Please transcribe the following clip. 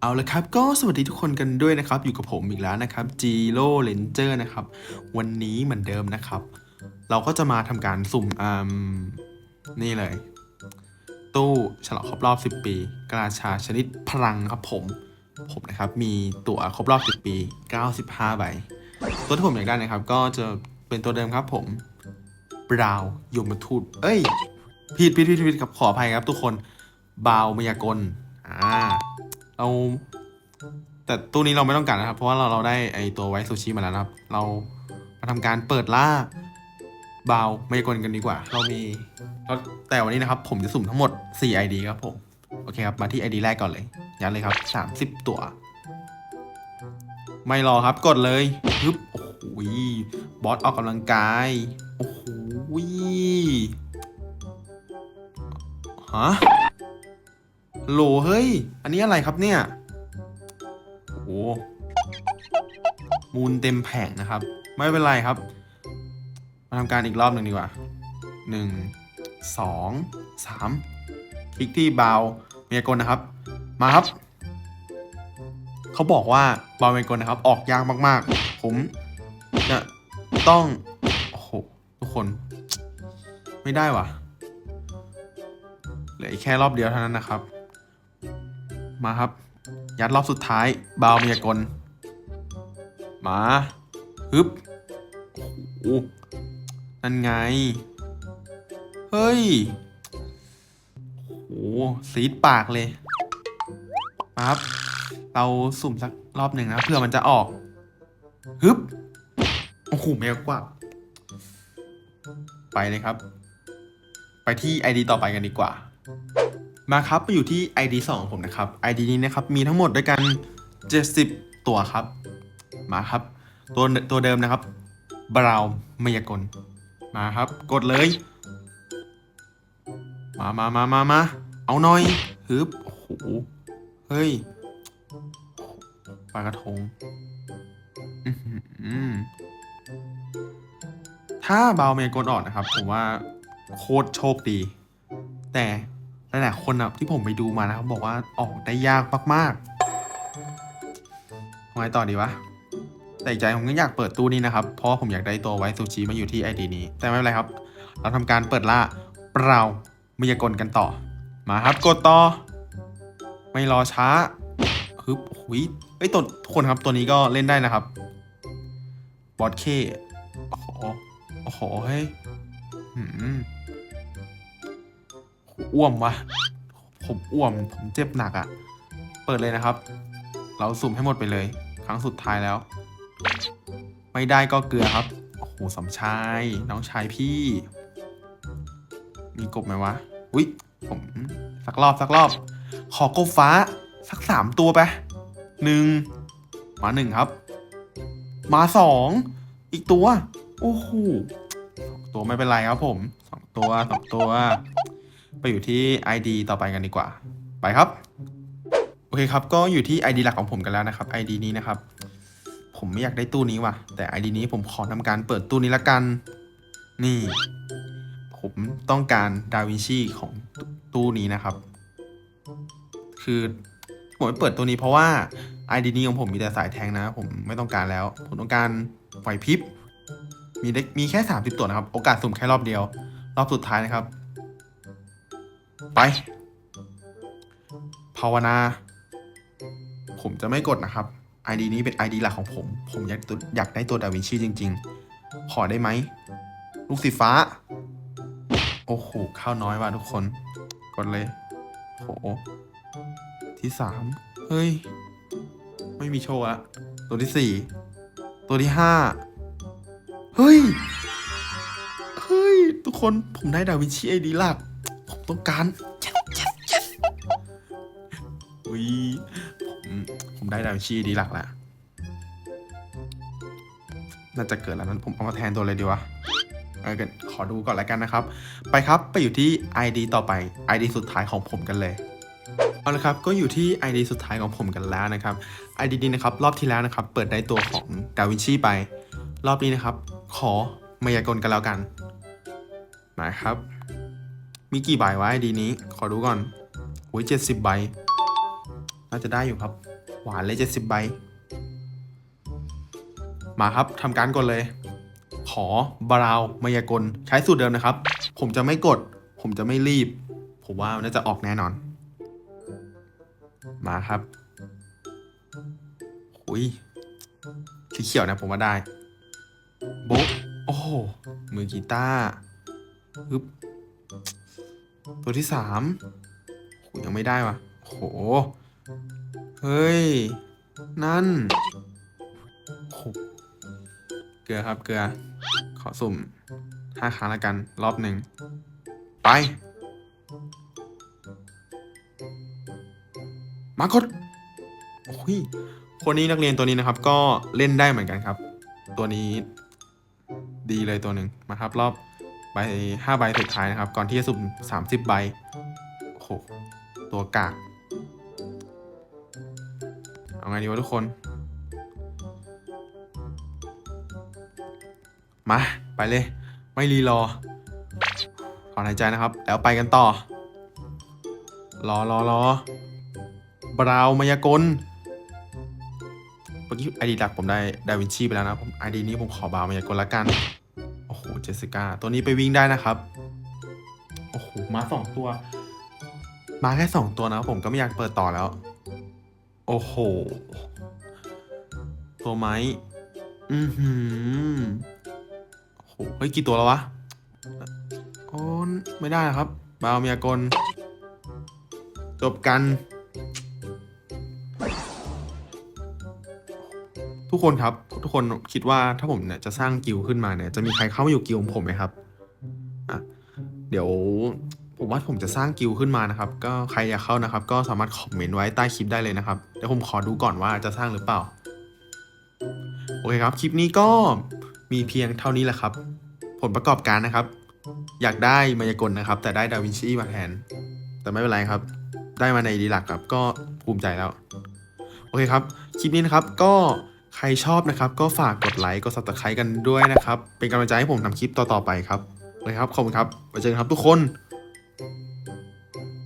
เอาละครับก็สวัสดีทุกคนกันด้วยนะครับ อยู่กับผมอีกแล้วนะครับ g l o Ranger นะครับ วันนี้เหมือนเดิมนะครับ เราก็จะมาทำการสุ่มอืมนี่เลย ตู้ฉลองครบรอบ 10 ปี กราชาชนิดพลังครับผม ผมนะครับมีตั๋วครบรอบ 10 ปี 95 ใบ ตัวที่ผมอยากได้นะครับ ก็จะเป็นตัวเดิมครับผมบราวยมทูตเอ้ยผิดผิดผิดผิดครับขออภัยครับทุกคนบาวมายากลอ่า เรา แต่ตู้นี้เราไม่ต้องการนะครับ เพราะว่าเราเราได้ไอตัวไวซูชิมาแล้วนะครับ เรามาทำการเปิดล่าบาวมายากลกันดีกว่า เรามีแล้วแต่วันนี้นะครับ ผมจะสุ่มทั้งหมด 4 ID ครับผม โอเคครับ มาที่ ID แรกก่อนเลย ยัดเลยครับ 30 ตัว ไม่รอครับ กดเลยฮึบโอ้โหบอสออกกำลังกาย โอ้โหฮะ โหลเฮ้ย อันนี้อะไรครับเนี่ย โอ้โหมูลเต็มแผงนะครับ ไม่เป็นไรครับ มาทำการอีกรอบหนึ่งดีกว่าหนึ่งสองสามคลิกที่เบาเมียกลนะครับ มาครับ เขาบอกว่าเบาเมียกลนะครับ ออกยากมากๆ ผมจะต้อง โอ้โห ทุกคน ไม่ได้ว่ะ เหลืออีกแค่รอบเดียวเท่านั้นนะครับ มาครับ ยัดรอบสุดท้ายบาวเมียกลมาฮึบโอ้นั่นไง เฮ้ยโอ้โหซีดปากเลยมาครับ เราสุ่มสักรอบหนึ่งนะเผื่อมันจะออกฮึบโอ้โหไม่กว่าไปเลยครับ ไปที่ ID ต่อไปกันดีกว่า มาครับไปอยู่ที่ ID 2ของผมนะครับ ID นี้นะครับมีทั้งหมดด้วยกัน 70 ตัวครับ มาครับ ตัวตัวเดิมนะครับบราวมายากลมาครับ กดเลย มามามามามาเอาหน่อยฮึบโอ้โหเฮ้ยปลากระทงถ้าเบาเมยากลออกนะครับ ผมว่าโคตรโชคดี แต่ หลายๆคนอะที่ผมไปดูมานะครับอกว่าออกได้ยากมากๆทำไงต่อดีวะแต่อีกใจผมก็อยากเปิดตู้นี้นะครับ เพราะผมอยากได้ตัวไวซูชิมาอยู่ที่ไอดีนี้ แต่ไม่เป็นไรครับ เราทำการเปิดล่าเปล่ามายากลกันต่อ มาครับกดต่อ ไม่รอช้าฮึบหุยเอ้ยตัวคนครับตัวนี้ก็เล่นได้นะครับ บอสเคโอ้โหโอ้โหเฮ้ยหืม อ้วมวะ ผมอ้วม ผมเจ็บหนักอะ่ะ เปิดเลยนะครับ เราสุ่มให้หมดไปเลย ครั้งสุดท้ายแล้ว ไม่ได้ก็เกลือครับ โอ้โหสมชาย น้องชายพี่ มีกบไหมวะ อุ๊ย ผมสักรอบสักรอบ ขอกบฟ้า สักสามตัวไปหนึ่งมาหนึ่งครับ มาสองอีกตัว โอ้โหสองตัวไม่เป็นไรครับผมสองตัวสองตัว ไปอยู่ที่ ID ต่อไปกันดีกว่า ไปครับ โอเคครับ ก็อยู่ที่ ID หลักของผมกันแล้วนะครับ ID นี้นะครับ ผมไม่อยากได้ตู้นี้ว่ะ แต่ ID นี้ผมขอทำการเปิดตู้นี้ละกัน นี่ ผมต้องการดาวินชีของตู้นี้นะครับ คือผมไม่เปิดตัวนี้เพราะว่า ID นี้ของผมมีแต่สายแทงนะ ผมไม่ต้องการแล้ว ผมต้องการไหวพริบมีได้มีแค่ 30 ตัวนะครับ โอกาสสุ่มแค่รอบเดียว รอบสุดท้ายนะครับ ไป ภาวนา ผมจะไม่กดนะครับ ID นี้เป็น ID หลักของผม ผมอยากตัวอยากได้ตัวดาวินชีจริง ๆ ขอได้ไหม ลูกสีฟ้า โอ้โห ข้าวน้อยว่ะทุกคน กดเลย โห ที่สามเฮ้ย ไม่มีโชว์อะตัวที่สี่ตัวที่ห้าเฮ้ย เฮ้ย ทุกคนผมได้ดาวินชีไอดีหลัก ต้องการอุ้ยผมผมได้ดาวินชีดีหลักแล้วน่าจะเกิดแล้วนั้นผมเอามาแทนตัวเลยดีวะเออกันขอดูก่อนแล้วกันนะครับ ไปครับไปอยู่ที่ ID ต่อไป ID สุดท้ายของผมกันเลยเอาละครับก็อยู่ที่ ID สุดท้ายของผมกันแล้วนะครับ ID นี้นะครับรอบที่แล้วนะครับ เปิดได้ตัวของดาวินชีไป รอบนี้นะครับ ขอมายากลกันแล้วกันมาครับ มีกี่ใบวะ ID นี้ ขอดูก่อนโอ้ยเจ็ดสิบใบ น่าจะได้อยู่ครับ หวานเลยเจ็ดสิบใบ มาครับทำการกดเลย ขอบราวมายากล ใช้สูตรเดิมนะครับ ผมจะไม่กด ผมจะไม่รีบ ผมว่าน่าจะออกแน่นอน มาครับหุยสีเขียวนะผมว่าได้โบ๊ะโอ้หมือกีตาร์ปึ๊บ ตัวที่สามโหยังไม่ได้วะโห เฮ้ย นั่นโหเกลือครับ เกลือ ขอสุ่มห้าครั้งแล้วกัน รอบหนึ่ง ไป มากดโอ้ยคนนี้นักเรียนตัวนี้นะครับ ก็เล่นได้เหมือนกันครับ ตัวนี้ ดีเลยตัวหนึ่งมาครับรอบ ใบห้าใบสุดท้ายนะครับ ก่อนที่จะสุ่มสามสิบใบโอ้โหตัวกาก เอาไงดีวะทุกคน มา ไปเลย ไม่รีรอขอหายใจนะครับ แล้วไปกันต่อ รอรอรอบราวมายากลเมื่อกี้ไอดีหลักผมได้ดาวินชีไปแล้วนะผมไอดีนี้ผมขอบราวมายากลละกัน เจสสิก้าตัวนี้ไปวิ่งได้นะครับ โอ้โหมาสองตัว มาแค่สองตัวนะผมก็ไม่อยากเปิดต่อแล้ว โอ้โห ตัวไม้ อือหือโอ้โหเฮ้ยกี่ตัวแล้ววะโอ้ไม่ได้ครับ บาวมียากล จบกัน ทุกคนครับ ทุกคนคิดว่าถ้าผมเนี่ยจะสร้างกิลขึ้นมาเนี่ยจะมีใครเข้ามาอยู่กิลของผมไหมครับอะเดี๋ยวผมว่าผมจะสร้างกิลขึ้นมานะครับ ก็ใครอยากเข้านะครับ ก็สามารถคอมเมนต์ไว้ใต้คลิปได้เลยนะครับเดี๋ยวผมขอดูก่อนว่าจะสร้างหรือเปล่า โอเคครับ คลิปนี้ก็มีเพียงเท่านี้แหละครับ ผลประกอบการนะครับ อยากได้มายากลนะครับ แต่ได้ดาวินชีมาแทน แต่ไม่เป็นไรครับ ได้มาในดีลักครับ ก็ภูมิใจแล้ว โอเคครับ คลิปนี้นะครับก็ ใครชอบนะครับก็ฝากกดไลค์กด subscribe กันด้วยนะครับ เป็นกำลังใจให้ผมทำคลิปต่อๆไปครับนะครับขอบคุณครับไว้เจอกันครับทุกคน